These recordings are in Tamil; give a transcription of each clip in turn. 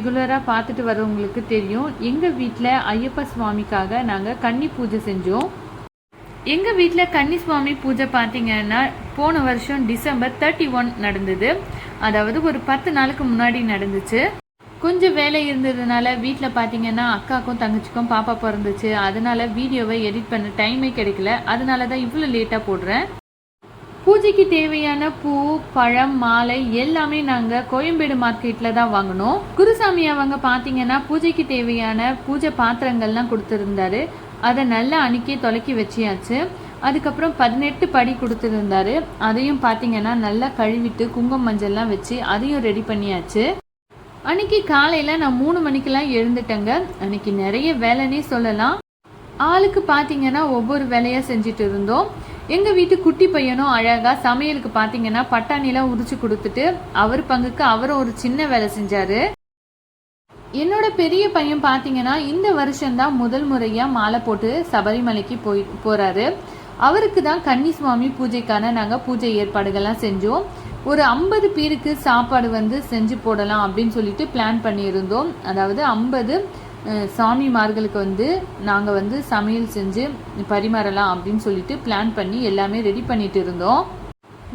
ரெகுலராக பார்த்துட்டு வரவங்களுக்கு தெரியும். எங்கள் வீட்டில் ஐயப்ப சுவாமிக்காக நாங்கள் கன்னி பூஜை செஞ்சோம். எங்கள் வீட்டில் கன்னி சுவாமி பூஜை பார்த்தீங்கன்னா போன வருஷம் டிசம்பர் தேர்ட்டி ஒன் நடந்தது. அதாவது ஒரு பத்து நாளுக்கு முன்னாடி நடந்துச்சு. கொஞ்சம் வேலை இருந்ததுனால வீட்டில் பார்த்தீங்கன்னா அக்காக்கும் தங்கச்சிக்கும் பாப்பா பிறந்துச்சு. அதனால வீடியோவை எடிட் பண்ண டைமே கிடைக்கல. அதனால தான் இவ்வளோ லேட்டாக போடுறேன். பூஜைக்கு தேவையான பூ பழம் மாலை எல்லாமே நாங்கள் கோயம்பேடு மார்க்கெட்டில் தான் வாங்கினோம். குருசாமி அவங்க பார்த்தீங்கன்னா பூஜைக்கு தேவையான பூஜை பாத்திரங்கள்லாம் கொடுத்துருந்தாரு. அதை நல்லா அணுக்கி தொலைக்கி வச்சியாச்சு. அதுக்கப்புறம் பதினெட்டு படி கொடுத்துருந்தாரு. அதையும் பார்த்தீங்கன்னா நல்லா கழுவிட்டு குங்குமம் மஞ்சள்லாம் வச்சு அதையும் ரெடி பண்ணியாச்சு. அன்னைக்கு காலையில் நான் மூணு மணிக்கெல்லாம் எழுந்துட்டேங்க. அன்னைக்கு நிறைய வேலைன்னே சொல்லலாம். ஆளுக்கு பார்த்தீங்கன்னா ஒவ்வொரு வேலையாக செஞ்சுட்டு இருந்தோம். எங்கள் வீட்டு குட்டி பையனும் அழகாக சமையலுக்கு பார்த்தீங்கன்னா பட்டாணிலாம் உரிச்சு கொடுத்துட்டு அவர் பங்குக்கு அவரும் ஒரு சின்ன வேலை செஞ்சாரு. என்னோட பெரிய பையன் பார்த்தீங்கன்னா இந்த வருஷம்தான் முதல் முறையாக மாலை போட்டு சபரிமலைக்கு போய் போகிறாரு அவருக்கு தான் கன்னி சுவாமி பூஜைக்கான நாங்கள் பூஜை ஏற்பாடுகள்லாம் செஞ்சோம். ஒரு ஐம்பது பேருக்கு சாப்பாடு வந்து செஞ்சு போடலாம் அப்படின்னு சொல்லிட்டு பிளான் பண்ணியிருந்தோம். அதாவது ஐம்பது சாமிமார்களுக்கு வந்து நாங்கள் வந்து சமையல் செஞ்சு பரிமாறலாம் அப்படின்னு சொல்லிட்டு பிளான் பண்ணி எல்லாமே ரெடி பண்ணிட்டு இருந்தோம்.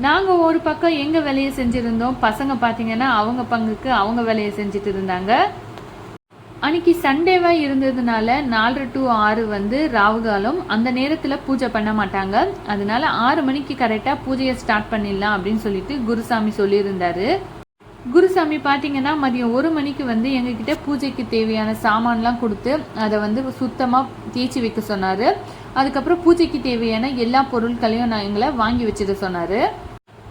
நாங்கள் ஒரு பக்கம் எங்கள் வேலையை செஞ்சுருந்தோம்? பசங்க பார்த்தீங்கன்னா அவங்க பங்குக்கு அவங்க வேலையை செஞ்சுட்டு இருந்தாங்க. அன்னைக்கு சண்டேவாக இருந்ததுனால நாலரை டு ஆறு வந்து ராவுகாலம் அந்த நேரத்தில் பூஜை பண்ண மாட்டாங்க. அதனால ஆறு மணிக்கு கரெக்டாக பூஜையை ஸ்டார்ட் பண்ணிடலாம் அப்படின்னு சொல்லிட்டு குருசாமி சொல்லியிருந்தாரு. குருசாமி பார்த்தீங்கன்னா மதியம் ஒரு மணிக்கு வந்து எங்ககிட்ட பூஜைக்கு தேவையான சாமான்லாம் கொடுத்து அதை வந்து சுத்தமாக தேய்ச்சி வைக்க சொன்னார். அதுக்கப்புறம் பூஜைக்கு தேவையான எல்லா பொருட்களையும் நான் எங்களை வாங்கி வச்சிட சொன்னார்.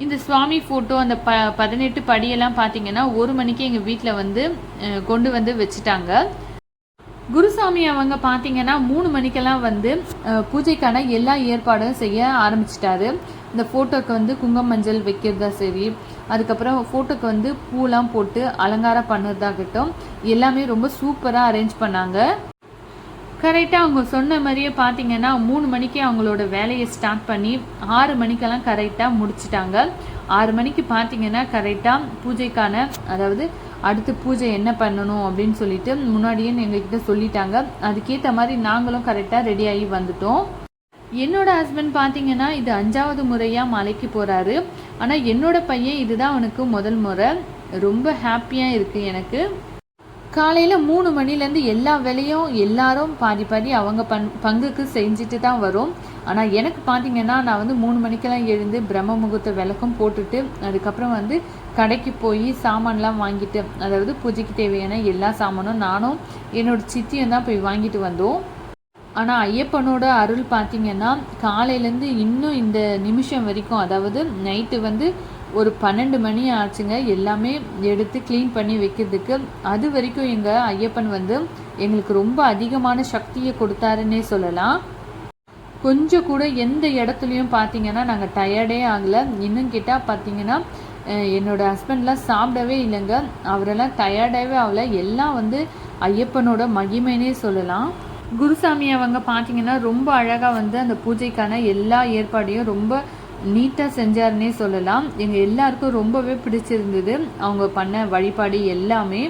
இந்த சுவாமி ஃபோட்டோ அந்த ப பதினெட்டு படியெல்லாம் பார்த்தீங்கன்னா ஒரு மணிக்கு எங்கள் வீட்டில் வந்து கொண்டு வந்து வச்சுட்டாங்க. குருசாமி அவங்க பார்த்தீங்கன்னா மூணு மணிக்கெல்லாம் வந்து பூஜைக்கான எல்லா ஏற்பாடும் செய்ய ஆரம்பிச்சிட்டாரு. இந்த ஃபோட்டோக்கு வந்து குங்கும மஞ்சள் வைக்கிறதா சரி அதுக்கப்புறம் ஃபோட்டோக்கு வந்து பூலாம் போட்டு அலங்காரம் பண்ணுறதாகட்டும் எல்லாமே ரொம்ப சூப்பராக அரேஞ்ச் பண்ணாங்க. கரெக்டாக அவங்க சொன்ன மாதிரியே பார்த்தீங்கன்னா மூணு மணிக்கு அவங்களோட வேலையை ஸ்டார்ட் பண்ணி ஆறு மணிக்கெல்லாம் கரெக்டாக முடிச்சிட்டாங்க. ஆறு மணிக்கு பார்த்தீங்கன்னா கரெக்டாக பூஜைக்கான அதாவது அடுத்து பூஜை என்ன பண்ணணும் அப்படின்னு சொல்லிட்டு முன்னாடியே எங்ககிட்ட சொல்லிட்டாங்க. அதுக்கேற்ற மாதிரி நாங்களும் கரெக்டாக ரெடி ஆகி வந்துட்டோம். என்னோட ஹஸ்பண்ட் பார்த்தீங்கன்னா இது அஞ்சாவது முறையாக மலைக்கு போகிறாரு ஆனால் என்னோட பையன் இதுதான் அவனுக்கு முதல் முறை. ரொம்ப ஹாப்பியாக இருக்குது எனக்கு. காலையில் மூணு மணிலேருந்து எல்லா வேலையும் எல்லாரும் பாதி பாதி அவங்க பண் பங்குக்கு செஞ்சுட்டு தான் வரும். ஆனால் எனக்கு பார்த்தீங்கன்னா நான் வந்து மூணு மணிக்கெல்லாம் எழுந்து பிரம்ம முகூர்த்த விளக்கம் போட்டுட்டு அதுக்கப்புறம் வந்து கடைக்கு போய் சாமான்லாம் வாங்கிட்டு அதாவது பூஜைக்கு தேவையான எல்லா சாமானும் நானும் என்னோடய சித்தியும் தான் போய் வாங்கிட்டு வந்தோம். ஆனால் ஐயப்பனோட அருள் பார்த்தீங்கன்னா காலையிலேருந்து இன்னும் இந்த நிமிஷம் வரைக்கும் அதாவது நைட்டு வந்து ஒரு பன்னெண்டு மணி ஆச்சுங்க எல்லாமே எடுத்து க்ளீன் பண்ணி வைக்கிறதுக்கு. அது வரைக்கும் எங்கள் ஐயப்பன் வந்து எங்களுக்கு ரொம்ப அதிகமான சக்தியை கொடுத்தாருன்னே சொல்லலாம். கொஞ்சம் கூட எந்த இடத்துலையும் பார்த்தீங்கன்னா நாங்கள் டயர்டே ஆகலை. இன்னும் கேட்டால் பார்த்தீங்கன்னா என்னோடய ஹஸ்பண்ட்லாம் சாப்பிடவே இல்லைங்க. அவரெல்லாம் டயர்டாகவே ஆகலை. எல்லாம் வந்து ஐயப்பனோட மகிமைனே சொல்லலாம். குருசாமி அவங்க பார்த்தீங்கன்னா ரொம்ப அழகாக வந்து அந்த பூஜைக்கான எல்லா ஏற்பாடையும் ரொம்ப நீட்டாக செஞ்சாருன்னே சொல்லலாம். எங்கள் எல்லாருக்கும் ரொம்பவே பிடிச்சிருந்தது அவங்க பண்ண வழிபாடு எல்லாமே.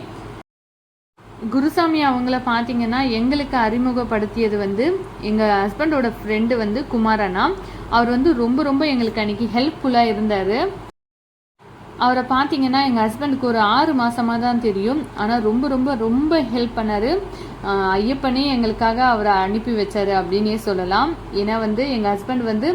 குருசாமி அவங்கள பார்த்தீங்கன்னா எங்களுக்கு அறிமுகப்படுத்தியது வந்து எங்கள் ஹஸ்பண்டோட ஃப்ரெண்டு வந்து குமாரனா. அவர் வந்து ரொம்ப ரொம்ப எங்களுக்கு அன்னைக்கு ஹெல்ப்ஃபுல்லாக இருந்தார். அவரை பார்த்தீங்கன்னா எங்கள் ஹஸ்பண்டுக்கு ஒரு ஆறு மாசமா தான் தெரியும். ஆனால் ரொம்ப ரொம்ப ரொம்ப ஹெல்ப் பண்ணார். ஐயப்பனே எங்களுக்காக அவரை அனுப்பி வச்சார் அப்படின்னே சொல்லலாம். ஏன்னா வந்து எங்கள் ஹஸ்பண்ட் வந்து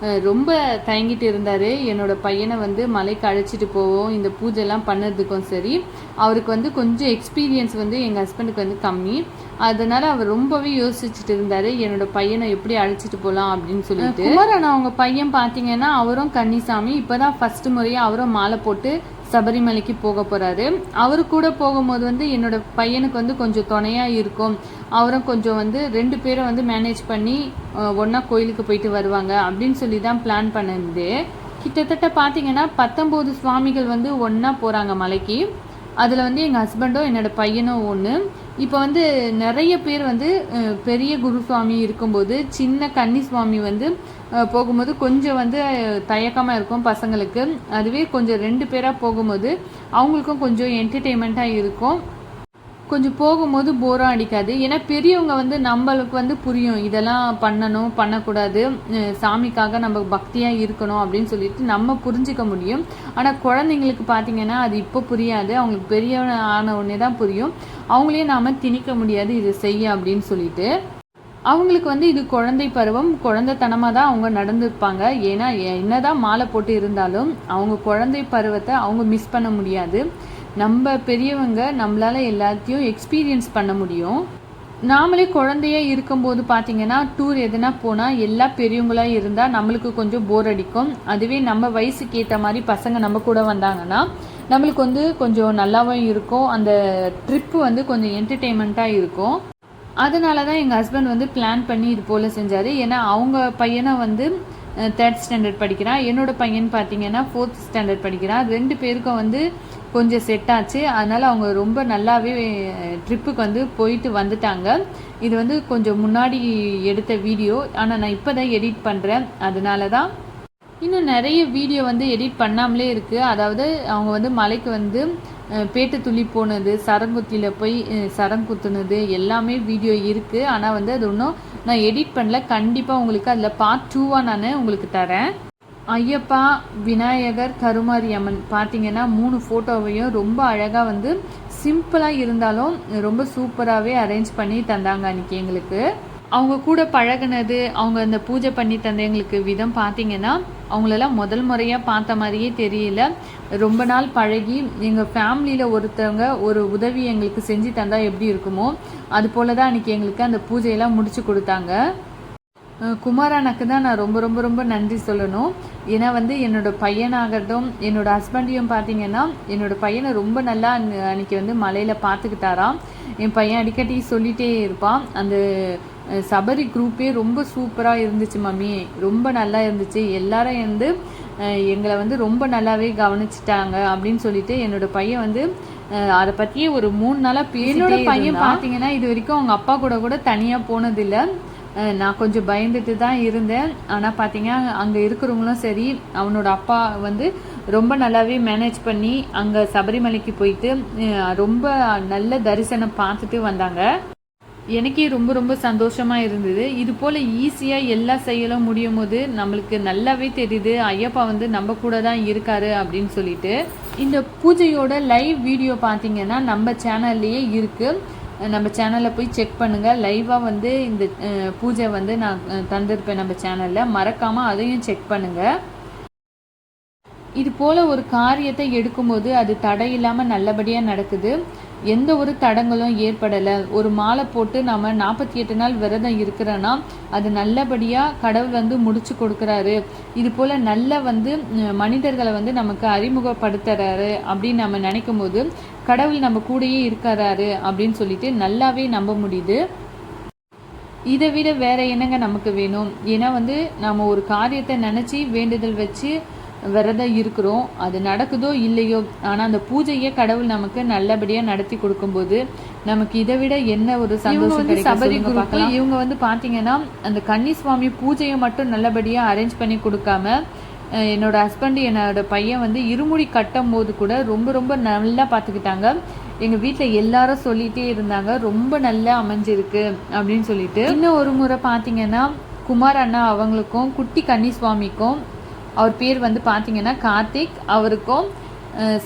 ரொம்ப தயங்கிட்டு இருந்தார். என்னோட பையனை வந்து மலைக்கு அழைச்சிட்டு போவோம். இந்த பூஜைலாம் பண்ணதுக்கும் சரி. அவருக்கு வந்து கொஞ்சம் எக்ஸ்பீரியன்ஸ் வந்து எங்கள் ஹஸ்பண்டுக்கு வந்து கம்மி. அதனால அவர் ரொம்பவே யோசிச்சுட்டு இருந்தாரு. என்னோட பையனை எப்படி அழைச்சிட்டு போகலாம் அப்படின்னு சொல்லிட்டு. குமரன் அவங்க பையன் பார்த்தீங்கன்னா அவரும் கன்னிசாமி. இப்போதான் ஃபர்ஸ்ட் முறையாக அவரும் மாலை போட்டு சபரிமலைக்கு போக போகிறாரு அவர் கூட போகும்போது வந்து என்னோட பையனுக்கு வந்து கொஞ்சம் துணையாக இருக்கும். அவரும் கொஞ்சம் வந்து ரெண்டு பேரும் வந்து மேனேஜ் பண்ணி ஒன்றா கோயிலுக்கு போயிட்டு வருவாங்க அப்படின்னு சொல்லி தான் பிளான் பண்ணது. கிட்டத்தட்ட பார்த்தீங்கன்னா பத்தொம்போது சுவாமிகள் வந்து ஒன்றா போகிறாங்க மலைக்கு. அதில் வந்து எங்கள் ஹஸ்பண்டும் என்னோட பையனும் ஒன்று இப்போ வந்து நிறைய பேர் வந்து பெரிய குருசுவாமி இருக்கும்போது சின்ன கன்னி சுவாமி வந்து போகும்போது கொஞ்சம் வந்து தயக்கமாக இருக்கும் பசங்களுக்கு. அதுவே கொஞ்சம் ரெண்டு பேராக போகும்போது அவங்களுக்கும் கொஞ்சம் என்டர்டெயின்மெண்ட்டாக இருக்கும். கொஞ்சம் போகும்போது போரம் அடிக்காது. ஏன்னா பெரியவங்க வந்து நம்மளுக்கு வந்து புரியும். இதெல்லாம் பண்ணணும் பண்ணக்கூடாது. சாமிக்காக நம்ம பக்தியாக இருக்கணும் அப்படின்னு சொல்லிட்டு நம்ம புரிஞ்சிக்க முடியும். ஆனால் குழந்தைங்களுக்கு பார்த்தீங்கன்னா அது இப்போ புரியாது. அவங்களுக்கு பெரிய ஆன உடனே தான் புரியும். அவங்களையும் நாம் திணிக்க முடியாது இதை செய்ய அப்படின்னு சொல்லிட்டு. அவங்களுக்கு வந்து இது குழந்தை பருவம். குழந்தைத்தனமாக தான் அவங்க நடந்துருப்பாங்க. ஏன்னா என்னதான் மாலை போட்டு இருந்தாலும் அவங்க குழந்தை பருவத்தை அவங்க மிஸ் பண்ண முடியாது. நம்ம பெரியவங்க நம்மளால் எல்லாத்தையும் எக்ஸ்பீரியன்ஸ் பண்ண முடியும். நாமளே குழந்தையாக இருக்கும்போது பார்த்தீங்கன்னா டூர் எதுனா போனால் எல்லா பெரியவங்களாக இருந்தால் நம்மளுக்கு கொஞ்சம் போர் அடிக்கும். அதுவே நம்ம வயசுக்கு ஏற்ற மாதிரி பசங்க நம்ம கூட வந்தாங்கன்னா நம்மளுக்கு வந்து கொஞ்சம் நல்லாவும் இருக்கும். அந்த ட்ரிப்பு வந்து கொஞ்சம் என்டர்டெயின்மெண்ட்டாக இருக்கும். அதனால தான் எங்கள் ஹஸ்பண்ட் வந்து பிளான் பண்ணி இது போல் செஞ்சார். ஏன்னா அவங்க பையனை வந்து தேர்ட் ஸ்டாண்டர்ட் படிக்கிறான். என்னோட பையன் பார்த்தீங்கன்னா ஃபோர்த் ஸ்டாண்டர்ட் படிக்கிறான். ரெண்டு பேருக்கும் வந்து கொஞ்சம் செட் ஆச்சு. அதனால் அவங்க ரொம்ப நல்லாவே ட்ரிப்புக்கு வந்து போயிட்டு வந்துட்டாங்க. இது வந்து கொஞ்சம் முன்னாடி எடுத்த வீடியோ ஆனால் நான் இப்போ தான் எடிட் பண்ணுறேன் அதனால தான் இன்னும் நிறைய வீடியோ வந்து எடிட் பண்ணாமலே இருக்குது அதாவது அவங்க வந்து மலைக்கு வந்து பேட்டை பேட்டு துளி போனது சரங்குத்தியில் போய் சரங்குத்துனது எல்லாமே வீடியோ இருக்குது ஆனால் வந்து அது ஒன்றும் நான் எடிட் பண்ணல. கண்டிப்பாக உங்களுக்கு அதில் பார்ட் டூவாக நான் உங்களுக்கு தரேன். ஐயப்பா விநாயகர் கருமாரி அம்மன். பார்த்தீங்கன்னா மூணு ஃபோட்டோவையும் ரொம்ப அழகாக வந்து சிம்பிளாக இருந்தாலும் ரொம்ப சூப்பராகவே அரேஞ்ச் பண்ணி தந்தாங்க அன்றைக்கி எங்களுக்கு. அவங்க கூட பழகுனது அவங்க அந்த பூஜை பண்ணி தந்த எங்களுக்கு விதம் பார்த்தீங்கன்னா அவங்களெல்லாம் முதல் முறையாக பார்த்த மாதிரியே தெரியல. ரொம்ப நாள் பழகி எங்கள் ஃபேமிலியில் ஒருத்தவங்க ஒரு உதவி எங்களுக்கு செஞ்சு தந்தால் எப்படி இருக்குமோ அது போல தான் அன்றைக்கி எங்களுக்கு அந்த பூஜையெல்லாம் முடிச்சு கொடுத்தாங்க. குமாரனுக்கு தான் நான் ரொம்ப ரொம்ப ரொம்ப நன்றி சொல்லணும். ஏன்னா வந்து என்னோட பையனாகட்டும் என்னோட ஹஸ்பண்டையும் பார்த்தீங்கன்னா என்னோட பையனை ரொம்ப நல்லா அன்ன- அன்னைக்கு வந்து மலையில் பார்த்துக்கிட்டாராம் என் பையன் அடிக்கடி சொல்லிட்டே இருப்பான். அந்த சபரி குரூப்பே ரொம்ப சூப்பராக இருந்துச்சு மம்மி. ரொம்ப நல்லா இருந்துச்சு. எல்லாரும் வந்து எங்களை வந்து ரொம்ப நல்லாவே கவனிச்சிட்டாங்க அப்படின்னு சொல்லிட்டு என்னோட பையன் வந்து அதை பற்றியே ஒரு மூணு நாளாக என்னோட பையன் பார்த்தீங்கன்னா இது வரைக்கும் அவங்க அப்பா கூட கூட தனியாக போனதில்லை. நான் கொஞ்சம் பயந்துட்டு தான் இருந்தேன். ஆனால் பார்த்தீங்கன்னா அங்கே இருக்கிறவங்களும் சரி அவனோட அப்பா வந்து ரொம்ப நல்லாவே மேனேஜ் பண்ணி அங்கே சபரிமலைக்கு போயிட்டு ரொம்ப நல்ல தரிசனம் பார்த்துட்டு வந்தாங்க. எனக்கே ரொம்ப ரொம்ப சந்தோஷமா இருந்தது. இது போல ஈஸியா எல்லா செயலும் முடியும் போது நம்மளுக்கு நல்லாவே தெரியுது. ஐயப்பா வந்து நம்ம கூட தான் இருக்காரு அப்படின்னு சொல்லிட்டு இந்த பூஜையோட லைவ் வீடியோ பார்த்தீங்கன்னா நம்ம சேனல்லையே இருக்கு. நம்ம சேனலில் போய் செக் பண்ணுங்க. லைவாக வந்து இந்த அஹ், பூஜை வந்து நான் தந்திருப்பேன் நம்ம சேனலில் மறக்காம அதையும் செக் பண்ணுங்க. இது போல ஒரு காரியத்தை எடுக்கும்போது அது தடையில்லாம நல்லபடியா நடக்குது. எந்த ஒரு தடங்களும் ஏற்படலை. ஒரு மாலை போட்டு நம்ம நாற்பத்தி எட்டு நாள் விரதம் இருக்கிறோன்னா அது நல்லபடியாக கடவுள் வந்து முடிச்சு கொடுக்குறாரு. இது போல் நல்ல வந்து மனிதர்களை வந்து நமக்கு அறிமுகப்படுத்துறாரு அப்படின்னு நம்ம நினைக்கும் போது கடவுள் நம்ம கூடயே இருக்கிறாரு அப்படின்னு சொல்லிட்டு நல்லாவே நம்ப முடியுது. இதை விட வேற என்னங்க நமக்கு வேணும்? ஏன்னா வந்து நம்ம ஒரு காரியத்தை நினச்சி வேண்டுதல் வச்சு விரதம் இருக்கிறோம். அது நடக்குதோ இல்லையோ ஆனா அந்த பூஜையை கடவுள் நமக்கு நல்லபடியா நடத்தி கொடுக்கும்போது நமக்கு இதை விட என்ன ஒரு சந்தோஷம் கிடைக்கும் சபரி குரூப் இவங்க வந்து பாத்தீங்கன்னா அந்த கன்னிசுவாமி பூஜையை மட்டும் நல்லபடியா அரேஞ்ச் பண்ணி கொடுக்காம என்னோட ஹஸ்பண்ட் என்னோட பையன் வந்து இருமுடி கட்டும் போது கூட ரொம்ப ரொம்ப நல்லா பார்த்துக்கிட்டாங்க எங்க வீட்ல எல்லாரும் சொல்லிட்டே இருந்தாங்க ரொம்ப நல்லா அமைஞ்சிருக்கு அப்படின்னு சொல்லிட்டு. இன்னும் ஒரு முறை பார்த்தீங்கன்னா குமார் அண்ணா அவங்களுக்கும் குட்டி கன்னிசுவாமிக்கும் அவர் பேர் வந்து பார்த்திங்கன்னா கார்த்திக். அவருக்கும்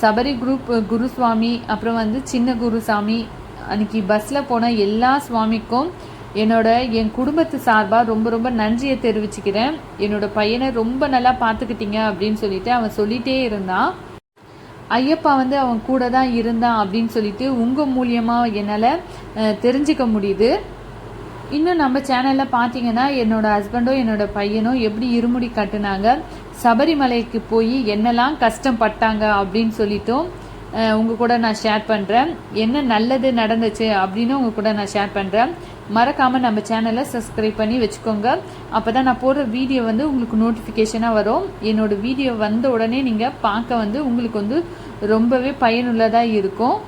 சபரி குரூப் குருசுவாமி அப்புறம் வந்து சின்ன குருசாமி அன்னைக்கு பஸ்ஸில் போன எல்லா சுவாமிக்கும் என்னோட என் குடும்பத்து சார்பாக ரொம்ப ரொம்ப நன்றியை தெரிவிச்சுக்கிறேன். என்னோட பையனை ரொம்ப நல்லா பார்த்துக்கிட்டீங்க அப்படின்னு சொல்லிட்டு அவன் சொல்லிட்டே இருந்தான். ஐயப்பா வந்து அவன் கூட தான் இருந்தான் அப்படின்னு சொல்லிட்டு உங்கள் மூலியமாக என்னால் தெரிஞ்சுக்க முடியுது. இன்னும் நம்ம சேனலில் பார்த்தீங்கன்னா என்னோட ஹஸ்பண்டும் என்னோட பையனும் எப்படி இருமுடி கட்டுனாங்க சபரிமலைக்கு போய் என்னெல்லாம் கஷ்டப்பட்டாங்க அப்படின்னு சொல்லிட்டும் உங்கள் கூட நான் ஷேர் பண்ணுறேன் என்ன நல்லது நடந்துச்சு அப்படின்னு உங்கள் கூட நான் ஷேர் பண்ணுறேன் மறக்காமல் நம்ம சேனலை சப்ஸ்கிரைப் பண்ணி வச்சுக்கோங்க. அப்போ தான் நான் போடுற வீடியோ வந்து உங்களுக்கு நோட்டிஃபிகேஷனாக வரும். என்னோடய வீடியோ வந்த உடனே நீங்கள் பார்க்க வந்து உங்களுக்கு வந்து ரொம்பவே பயனுள்ளதாக இருக்கும்.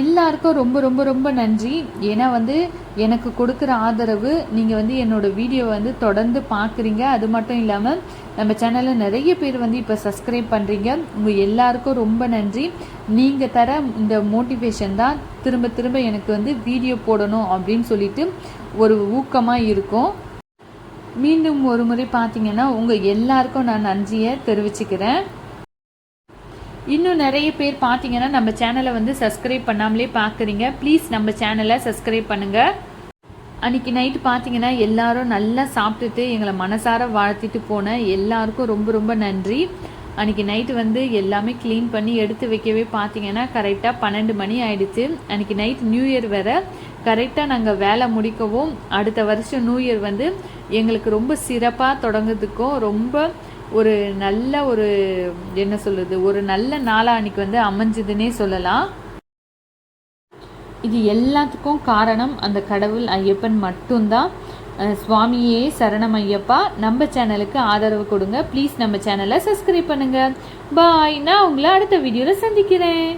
எல்லாருக்கும் ரொம்ப ரொம்ப ரொம்ப நன்றி. ஏன்னா வந்து எனக்கு கொடுக்குற ஆதரவு நீங்கள் வந்து என்னோடய வீடியோ வந்து தொடர்ந்து பார்க்குறீங்க. அது மட்டும் இல்லாமல் நம்ம சேனலில் நிறைய பேர் வந்து இப்போ சப்ஸ்கிரைப் பண்ணுறீங்க உங்கள் எல்லாருக்கும் ரொம்ப நன்றி. நீங்கள் தர இந்த மோட்டிவேஷன் தான் திரும்ப திரும்ப எனக்கு வந்து வீடியோ போடணும் அப்படின்னு சொல்லிட்டு ஒரு ஊக்கமாக இருக்கும். மீண்டும் ஒரு முறை பார்த்தீங்கன்னா உங்கள் எல்லாருக்கும் நான் நன்றியை தெரிவிச்சுக்கிறேன். இன்னும் நிறைய பேர் பார்த்தீங்கன்னா நம்ம சேனலை வந்து சப்ஸ்கிரைப் பண்ணாமலே பார்க்குறீங்க ப்ளீஸ் நம்ம சேனலை சப்ஸ்கிரைப் பண்ணுங்கள் அன்றைக்கி நைட்டு பார்த்தீங்கன்னா எல்லாரும் நல்லா சாப்பிட்டுட்டு எங்களை மனசார வாழ்த்திட்டு போன எல்லாருக்கும் ரொம்ப ரொம்ப நன்றி. அன்றைக்கி நைட்டு வந்து எல்லாமே க்ளீன் பண்ணி எடுத்து வைக்கவே பார்த்தீங்கன்னா கரெக்டாக பன்னெண்டு மணி ஆயிடுச்சு. அன்றைக்கி நைட் நியூ இயர் வேற. கரெக்டாக நாங்கள் வேலை முடிக்கவும் அடுத்த வருஷம் நியூ இயர் வந்து எங்களுக்கு ரொம்ப சிறப்பாக தொடங்குறதுக்கும் ரொம்ப ஒரு நல்ல ஒரு என்ன சொல்கிறது ஒரு நல்ல நாளாக வந்து அமைஞ்சதுன்னே சொல்லலாம். இது எல்லாத்துக்கும் காரணம் அந்த கடவுள் ஐயப்பன் மட்டும்தான். சுவாமியே சரணம் ஐயப்பா. நம்ம சேனலுக்கு ஆதரவு கொடுங்க. ப்ளீஸ் நம்ம சேனலை சப்ஸ்கிரைப் பண்ணுங்க. பாய் நான் உங்களை அடுத்த வீடியோவில் சந்திக்கிறேன்.